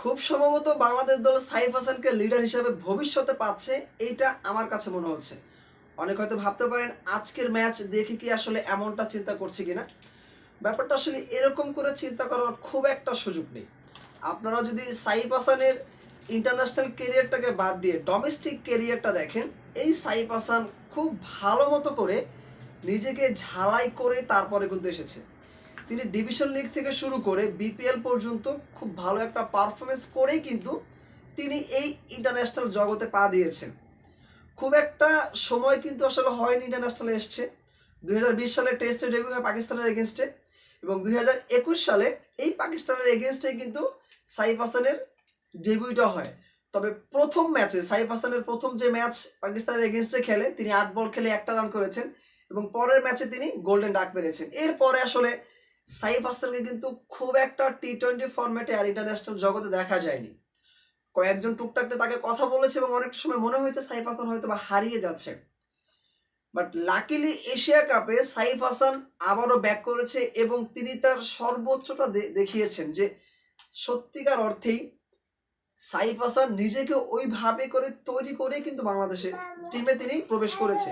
খুব সম্ভবত বাংলাদেশ দল সাইফ হাসানকে লিডার হিসেবে ভবিষ্যতে পাচ্ছে, এইটা আমার কাছে মনে হচ্ছে। অনেক হয়তো ভাবতে পারেন, আজকের ম্যাচ দেখে কি আসলে এমনটা চিন্তা করছে কিনা? ব্যাপারটা আসলে এরকম করে চিন্তা করার খুব একটা সুযোগ নেই। আপনারা যদি সাইফ হাসানের ইন্টারন্যাশনাল কেরিয়ারটাকে বাদ দিয়ে ডোমেস্টিক কেরিয়ারটা দেখেন, এই সাইফ হাসান খুব ভালো মতো করে নিজেকে ঝালাই করে তারপরে কিন্তু এসেছে। তিনি ডিভিশন লিগ থেকে শুরু করে বিপিএল পর্যন্ত খুব ভালো একটা পারফরমেন্স করেই কিন্তু তিনি এই ইন্টারন্যাশনাল জগতে পা দিয়েছেন। খুব একটা সময় কিন্তু আসলে হয়নি ইন্টারন্যাশনালে এসছে। দুই হাজার বিশ সালে টেস্টে ডেবিউ হয় পাকিস্তানের এগেনস্টে এবং দুই হাজার একুশ সালে এই পাকিস্তানের এগেনস্টে কিন্তু সাইফ হাসানের ডেবিউটা হয়। তবে প্রথম ম্যাচে সাইফ হাসানের প্রথম যে ম্যাচ পাকিস্তানের এগেনস্টে খেলে, তিনি আট বল খেলে একটা রান করেছেন এবং পরের ম্যাচে তিনি গোল্ডেন ডাক পেরেছেন এরপরে আসলে সাইফ হাসানকে কিন্তু খুব একটা টি টোয়েন্টি ফরম্যাটে আর ইন্টারন্যাশনাল জগতে দেখা যায়নি। কয়েকজন টুকটাকটা তাকে কথা বলেছে এবং অনেক সময় মনে হয়েছে সাইফ হাসান হয়তো বা হারিয়ে যাচ্ছে। বাট লাকিলি এশিয়া কাপে সাইফ হাসান আবারও ব্যাক করেছে এবং তিনি তার সর্বোচ্চটা দেখিয়েছেন যে সত্যিকার অর্থেই সাইফ হাসান নিজেকে ওইভাবে করে তৈরি করে কিন্তু বাংলাদেশের টিমে তিনি প্রবেশ করেছে।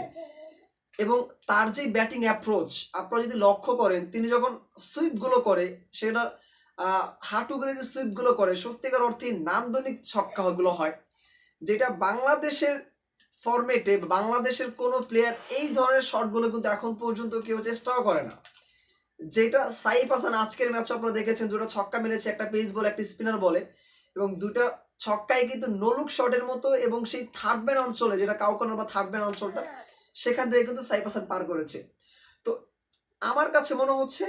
এবং তার যে ব্যাটিং অ্যাপ্রোচ আপনারা যদি লক্ষ্য করেন, তিনি যখন সুইপগুলো করে, সেটা হাঁটু করে যে সুইপগুলো করে, সত্যিকার অর্থে নান্দনিক ছক্কাগুলো হয়। যেটা বাংলাদেশের ফরম্যাটে বাংলাদেশের কোনো প্লেয়ার এই ধরনের শটগুলো কিন্তু এখন পর্যন্ত কেউ চেষ্টাও করে না। যেটা সাইফ হাসান আজকের ম্যাচ আপনারা দেখেছেন, দুটো ছক্কা মেরেছে, একটা পেস বলে একটা স্পিনার বলে এবং দুটো ছক্কায় কিন্তু নলুক শটের মতো এবং সেই থার্ড অঞ্চলে, যেটা কাউকানোর বা থার্ড অঞ্চলটা সেখান থেকে কিন্তু সাইফ হাসান পার করেছে। তো আমার কাছে মনে হচ্ছে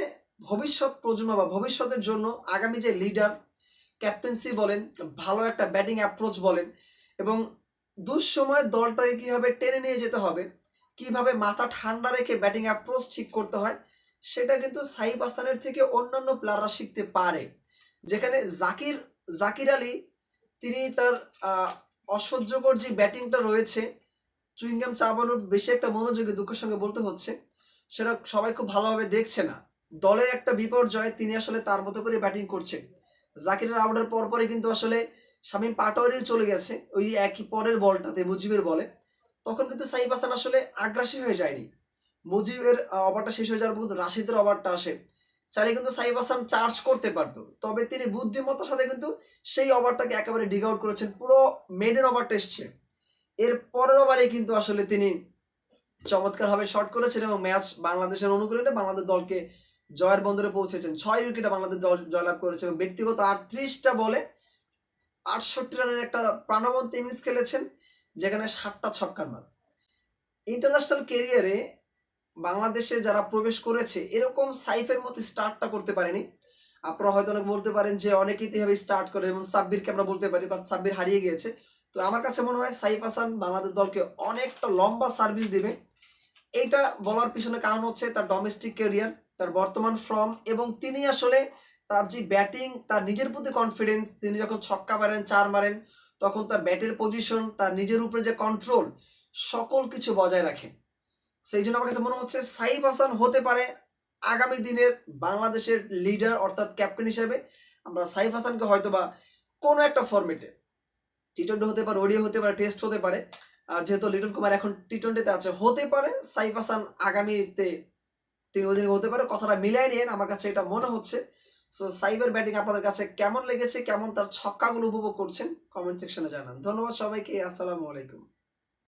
ভবিষ্যৎ প্রজন্ম বা ভবিষ্যতের জন্য আগামী যে লিডার ক্যাপ্টেন্সি বলেন, ভালো একটা ব্যাটিং অ্যাপ্রোচ বলেন এবং দুঃসময় দলটাকে কীভাবে টেনে নিয়ে যেতে হবে, কীভাবে মাথা ঠান্ডা রেখে ব্যাটিং অ্যাপ্রোচ ঠিক করতে হয়, সেটা কিন্তু সাইফ হাসানের থেকে অন্যান্য প্লেয়াররা শিখতে পারে। যেখানে জাকির জাকির আলী, তিনি তার অসহ্যকর যে ব্যাটিংটা রয়েছে চুইংগাম চাবানোর বেশি একটা মনোযোগী দুঃখের সঙ্গে বলতে হচ্ছে, সেটা সবাই খুব ভালোভাবে দেখছে না। দলের একটা বিপর্যয় তিনি আসলে তার মতো করে ব্যাটিং করছেন। জাকিরের আউটের পর পরে কিন্তু আসলে শামীম পাটোয়ারিও চলে গেছে, ওই একই পরের বলটাতে, মুজিবের বলে। তখন কিন্তু সাইফ হাসান আসলে আগ্রাসী হয়ে যায়নি। মুজিবের ওভারটা শেষ হয়ে যাওয়ার পর রাশিদের ওভারটা আসে। চাইলে কিন্তু সাইফ হাসান চার্জ করতে পারতো, তবে তিনি বুদ্ধিমত্তার সাথে কিন্তু সেই ওভারটাকে একেবারে ডিগ আউট করেছেন। পুরো মেডেন ওভারটা এসছে। এর পরের ওভারে কিন্তু আসলে তিনি চমৎকারভাবে শট করেছেন এবং ম্যাচ বাংলাদেশের অনুকূলে বাংলাদেশ দলকে জয়ের বন্দরে পৌঁছেছেন। ছয় উইকেটে বাংলাদেশ দল জয়লাভ করেছে এবং ব্যক্তিগত আটত্রিশটা বলে আটষট্টি রানের একটা প্রাণবন্ত ইনিংস খেলেছেন, যেখানে সাতটা ছক্কার মার। ইন্টারন্যাশনাল কেরিয়ারে বাংলাদেশে যারা প্রবেশ করেছে, এরকম সাইফের মতো স্টার্টটা করতে পারেনি। আপনারা হয়তো অনেক বলতে পারেন যে অনেকেই তো এভাবে স্টার্ট করে এবং সাব্বিরকে আমরা বলতে পারি বাট সাব্বির হারিয়ে গিয়েছে। তো আমার কাছে মনে হয় সাইফ হাসান বাংলাদেশ দলকে অনেকটা লম্বা সার্ভিস দেবে। এইটা বলার পিছনে কারণ হচ্ছে তার ডোমেস্টিক ক্যারিয়ার তার বর্তমান ফর্ম এবং তিনি আসলে তার যে ব্যাটিং তার নিজের প্রতি কনফিডেন্স তিনি যখন ছক্কা মারেন, চার মারেন, তখন তার ব্যাটের পজিশন তার নিজের উপরে যে কন্ট্রোল সকল কিছু বজায় রাখে সেই জন্য আমার কাছে মনে হচ্ছে সাইফ হাসান হতে পারে আগামী দিনের বাংলাদেশের লিডার অর্থাৎ ক্যাপ্টেন হিসেবে। আমরা সাইফ হাসানকে হয়তো বা কোনো একটা ফরম্যাটে টি টোয়েন্টি হতে পারে ওডিও হতে পারে টেস্ট হতে পারে। যেহেতু লিটন কুমার এখন টি টোয়েন্টিতে আছে, হতে পারে, সাইফ হাসান আগামীতে তিনি অধিনায়ক হতে পারে, কথাটা মিলাই নিয়ে আমার কাছে এটা মনে হচ্ছে। সো সাইবার ব্যাটিং আপনাদের কাছে কেমন লেগেছে, কেমন তার ছক্কাগুলো উপভোগ করছেন কমেন্ট সেকশনে জানান। ধন্যবাদ সবাইকে, আসসালামু আলাইকুম।